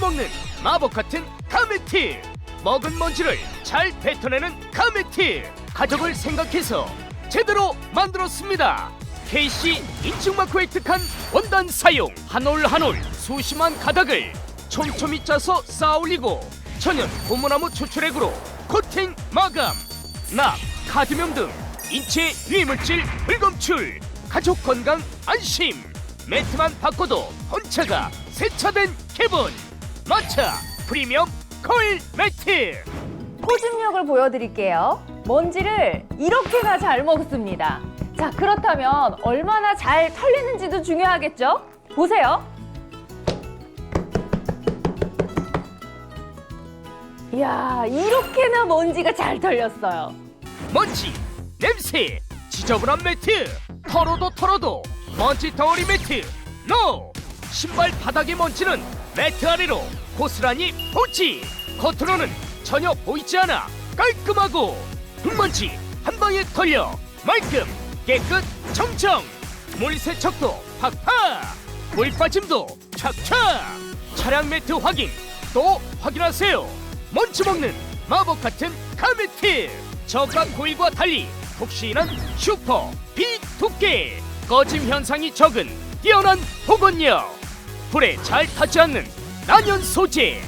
먹는 마법 같은 카메트 먹은 먼지를 잘 뱉어내는 카메트 가족을 생각해서 제대로 만들었습니다. KC 인증 마크 획득한 원단 사용. 한 올 한 올 수심한 가닥을 촘촘히 짜서 쌓아 올리고 천연 고무나무 추출액으로 코팅 마감. 납, 카드뮴 등 인체 유해물질 불검출. 가족 건강 안심. 매트만 바꿔도 혼차가 세차된 기분 마차 프리미엄 코일 매트 포집력을 보여드릴게요. 먼지를 이렇게나 잘 먹습니다. 자, 그렇다면 얼마나 잘 털리는지도 중요하겠죠? 보세요. 이야, 이렇게나 먼지가 잘 털렸어요. 먼지 냄새 지저분한 매트 털어도 털어도 먼지 덩어리 매트 노 신발 바닥의 먼지는 매트 아래로 고스란히 포치 겉으로는 전혀 보이지 않아 깔끔하고 흙먼지 한 방에 털려 말끔 깨끗 청청. 물 세척도 팍팍. 물 빠짐도 촥촥 차량 매트 확인 또 확인하세요. 먼지 먹는 마법 같은 카메트 저가 코일과 달리 푹신한 슈퍼 비 두께. 꺼짐 현상이 적은 뛰어난 보건력 불에 잘 타지 않는 난연 소재.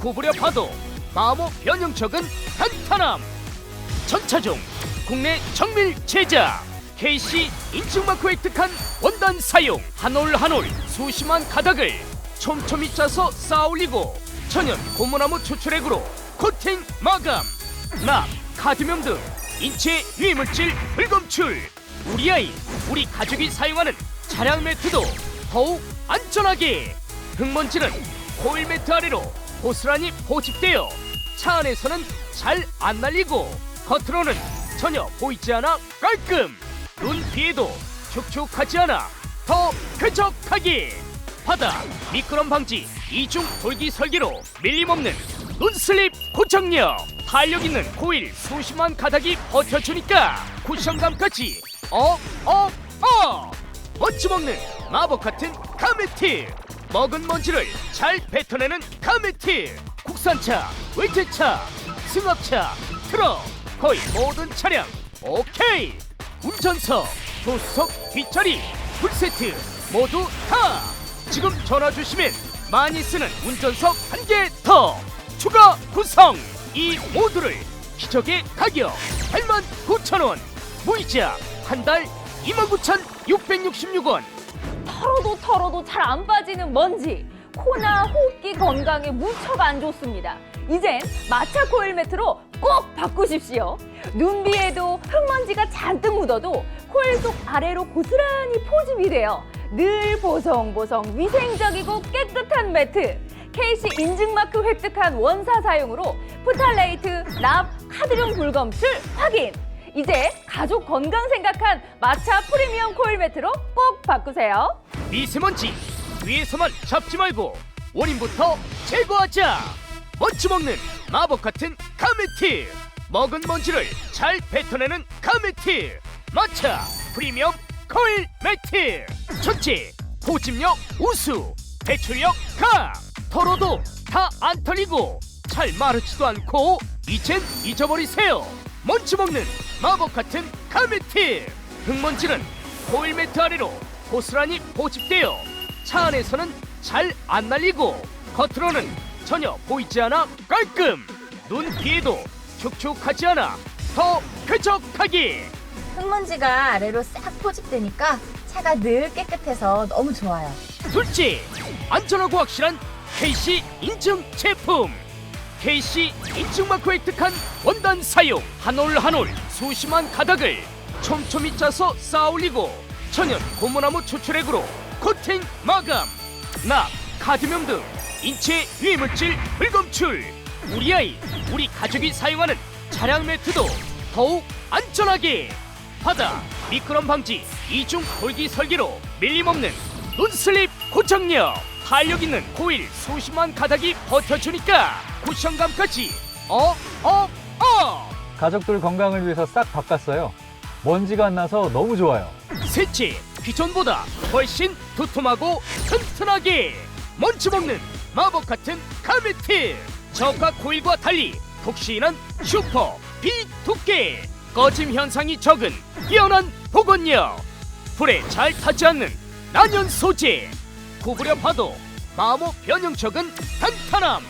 구부려 봐도 마모 변형 적은 탄탄함. 전차종 국내 정밀 제작. KC 인증마크 획득한 원단 사용. 한 올 한 올 수심한 가닥을 촘촘히 짜서 쌓아올리고 천연 고무나무 추출액으로 코팅 마감. 납 카드뮴 등 인체 유해물질 불검출. 우리 아이 우리 가족이 사용하는 차량 매트도 더욱 안전하게. 흙먼지는 코일 매트 아래로 고스란히 포집되어 차 안에서는 잘 안 날리고 겉으로는 전혀 보이지 않아 깔끔. 눈 피해도 촉촉하지 않아 더 쾌적하게. 바다 미끄럼 방지 이중 돌기 설계로 밀림 없는 눈슬립 고정력. 탄력 있는 코일 수심한 가닥이 버텨주니까 쿠션감까지. 어 어 어 멋지 먹는 마법 같은 카메트 먹은 먼지를 잘 뱉어내는 카메트 국산차 외제차 승합차 트럭 거의 모든 차량. 오케이. 운전석 조수석 뒷자리 풀세트 모두 다. 지금 전화 주시면 많이 쓰는 운전석 한 개 더. 추가 구성. 이 모두를 기적의 가격 89,000원. 무이자 한 달 29,666원 털어도 털어도 잘 안 빠지는 먼지. 코나 호흡기 건강에 무척 안 좋습니다. 이젠 마차 코일 매트로 꼭 바꾸십시오. 눈 위에도 흙먼지가 잔뜩 묻어도 코일 속 아래로 고스란히 포집이 돼요. 늘 보송보송 위생적이고 깨끗한 매트. KC 인증마크 획득한 원사 사용으로 프탈레이트, 납, 카드뮴 불검출 확인. 이제 가족 건강 생각한 마차 프리미엄 코일 매트로 꼭 바꾸세요. 미세먼지 위에서만 잡지 말고 원인부터 제거하자. 먼지 먹는 마법 같은 카메트 먹은 먼지를 잘 뱉어내는 카메트 마차 프리미엄 코일 매트 첫째 포집력 우수 배출력 강. 털어도 다 안 털리고 잘 마르지도 않고 이젠 잊어버리세요. 먼지 먹는 마법 같은 카메트 흙먼지는 코일 매트 아래로 고스란히 포집되어 차 안에서는 잘 안 날리고 겉으로는 전혀 보이지 않아 깔끔. 눈 피해도 촉촉하지 않아 더 쾌적하게 흙먼지가 아래로 싹 포집되니까 차가 늘 깨끗해서 너무 좋아요. 둘째 안전하고 확실한 KC 인증 제품 KC 인증마크 획득한 원단 사용 한 올 한 올 수심한 가닥을 촘촘히 짜서 쌓아올리고 천연 고무나무 추출액으로 코팅 마감. 납 카드뮴 등 인체 유해물질 불검출. 우리 아이 우리 가족이 사용하는 차량 매트도 더욱 안전하게. 바다 미끄럼 방지 이중 돌기 설계로 밀림 없는 눈슬립 고정력 탄력 있는 코일 수심한 가닥이 버텨주니까 쿠션감까지. 어 어 어? 가족들 건강을 위해서 싹 바꿨어요. 먼지가 안 나서 너무 좋아요. 셋째 기존보다 훨씬 두툼하고 튼튼하게 먼지 먹는 마법 같은 카메트. 저가 코일과 달리 톡신한 슈퍼 비두께. 꺼짐 현상이 적은 뛰어난 복원력. 불에 잘 타지 않는 난연 소재 구부려 봐도 마모 변형적은 탄탄함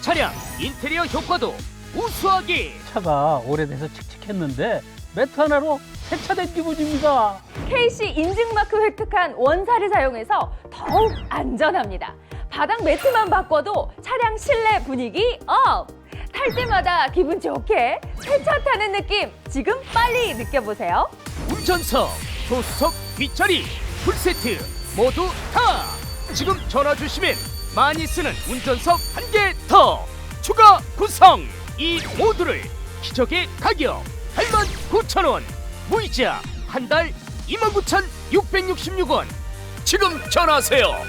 차량 인테리어 효과도 우수하게 차가 오래돼서 칙칙했는데 매트 하나로 세차된 기분입니다. KC 인증마크 획득한 원사를 사용해서 더욱 안전합니다. 바닥 매트만 바꿔도 차량 실내 분위기 업! 탈 때마다 기분 좋게 새차 타는 느낌 지금 빨리 느껴보세요. 운전석, 조수석, 뒷자리, 풀세트 모두 다 지금 전화 주시면 많이 쓰는 운전석 한 개 더 추가 구성. 이 모두를 기적의 가격 89,000원 무이자 한 달 29,666원. 지금 전화하세요.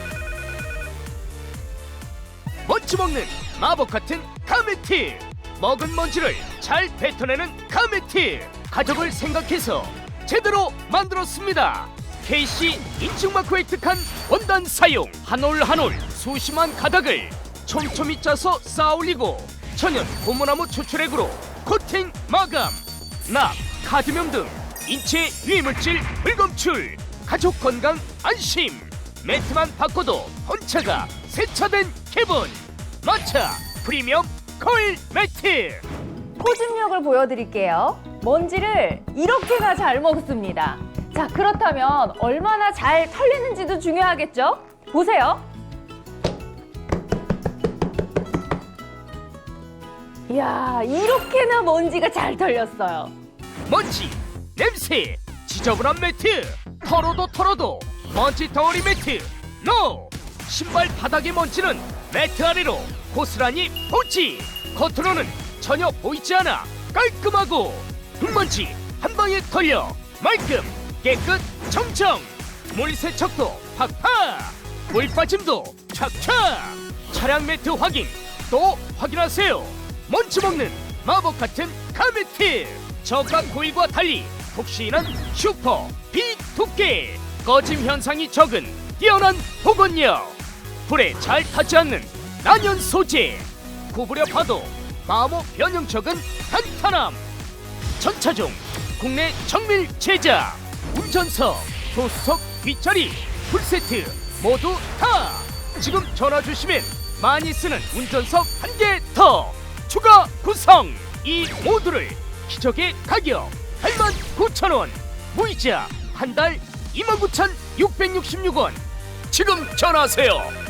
먼지 먹는 마법 같은 카메트 먹은 먼지를 잘 뱉어내는 카메트 가족을 생각해서 제대로 만들었습니다 KC 인증 마크 획득한 원단 사용. 한 올 한 올 수심한 가닥을 촘촘히 짜서 쌓아 올리고 천연 고무나무 추출액으로 코팅 마감. 납, 카드뮴 등 인체 유해물질 불검출. 가족 건강 안심. 매트만 바꿔도 혼차가 세차된 기분. 마차 프리미엄 코일 매트. 포집력을 보여드릴게요. 먼지를 이렇게나 잘 먹습니다. 자, 그렇다면 얼마나 잘 털리는지도 중요하겠죠? 보세요. 이야, 이렇게나 먼지가 잘 털렸어요. 먼지, 냄새, 지저분한 매트, 털어도 털어도 먼지 덩어리 매트, 노! 신발 바닥의 먼지는 매트 아래로 고스란히 보지 겉으로는 전혀 보이지 않아 깔끔하고 흙먼지 한 방에 털려 말끔 깨끗 청청. 물 세척도 팍팍. 물 빠짐도 착착 차량 매트 확인 또 확인하세요. 먼지 먹는 마법 같은 카메트 저가 코일과 달리 톡신한 슈퍼 비두께. 꺼짐 현상이 적은 뛰어난 복원력 불에 잘 타지 않는 난연 소재. 구부려 봐도 마모 변형적은 탄탄함. 전차종 국내 정밀 제작 운전석 조수석 뒷자리 풀세트 모두 다! 지금 전화 주시면 많이 쓰는 운전석 한 개 더 추가 구성! 이 모두를 기적의 가격 89,000원 무이자 한 달 29,666원. 지금 전화하세요